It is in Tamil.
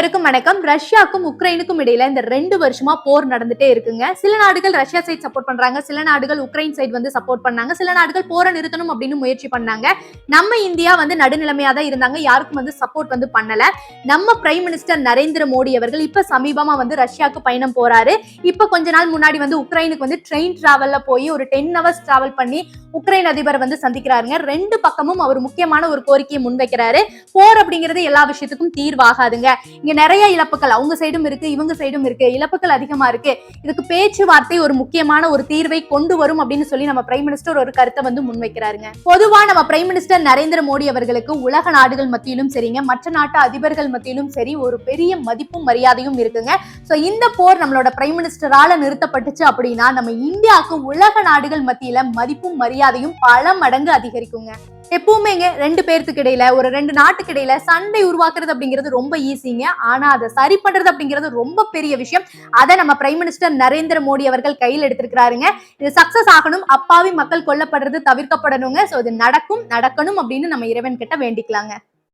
அனைவருக்கும் வணக்கம். ரஷ்யாக்கும் உக்ரைனுக்கும் இடையில இந்த ரெண்டு வருஷமா போர் நடந்துட்டே இருக்குங்க. சில நாடுகள் ரஷ்யா சைடு சப்போர்ட் பண்றாங்க. சில நாடுகள் உக்ரைன் சைடு வந்து சப்போர்ட் பண்ணாங்க. சில நாடுகள் போரை நிறுத்தணும் அப்படின்னு முயற்சி பண்ணாங்க. நம்ம இந்தியா வந்து நடுநிலைமையா தான் இருந்தாங்க. யாருக்கும் வந்து சப்போர்ட் வந்து பண்ணல. நம்ம பிரைம் மினிஸ்டர் நரேந்திர மோடி அவர்கள் இப்ப சமீபமா வந்து ரஷ்யாவுக்கு பயணம் போறாரு. இப்ப கொஞ்ச நாள் முன்னாடி வந்து உக்ரைனுக்கு வந்து ட்ரெயின் டிராவல்ல போய் ஒரு டென் ஹவர்ஸ் டிராவல் பண்ணி உக்ரைன் அதிபர் வந்து சந்திக்கிறாருங்க. ரெண்டு பக்கமும் அவர் முக்கியமான ஒரு கோரிக்கையை முன்வைக்கிறாரு. போர் அப்படிங்கிறது எல்லா விஷயத்துக்கும் தீர்வாகாதுங்க. இங்க நிறைய இழப்புகள் அவங்க சைடும் இருக்கு இவங்க சைடும் இருக்கு இழப்புகள் அதிகமா இருக்கு. இதுக்கு பேச்சுவார்த்தை ஒரு முக்கியமான ஒரு தீர்வை கொண்டு வரும் அப்படின்னு சொல்லி நம்ம பிரைம் மினிஸ்டர் ஒரு கருத்தை வந்து முன்வைக்கிறாருங்க. பொதுவா நம்ம பிரைம் மினிஸ்டர் நரேந்திர மோடி அவர்களுக்கு உலக நாடுகள் மத்தியிலும் சரிங்க மற்ற நாட்டு அதிபர்கள் மத்தியிலும் சரி ஒரு பெரிய மதிப்பும் மரியாதையும் இருக்குங்க. ஸோ இந்த போர் நம்மளோட பிரைம் மினிஸ்டரால நிறுத்தப்பட்டுச்சு அப்படின்னா நம்ம இந்தியாவுக்கு உலக நாடுகள் மத்தியில மதிப்பும் மரியாதையும் பல மடங்கு அதிகரிக்குங்க. எப்பவுமேங்க ரெண்டு பேர்த்துக்கு இடையில ஒரு ரெண்டு நாட்டுக்கு இடையில சண்டை உருவாக்குறது அப்படிங்கிறது ரொம்ப ஈஸிங்க ஆனா அதை சரி பண்றது அப்படிங்கிறது ரொம்ப பெரிய விஷயம். அதை நம்ம பிரைம் மினிஸ்டர் நரேந்திர மோடி அவர்கள் கையில் எடுத்திருக்கிறாருங்க. இது சக்சஸ் ஆகணும் அப்பாவி மக்கள் கொல்லப்படுறது தவிர்க்கப்படணுங்க. சோ இது நடக்கும் நடக்கணும் அப்படின்னு நம்ம இறைவன் கிட்ட வேண்டிக்கலாங்க.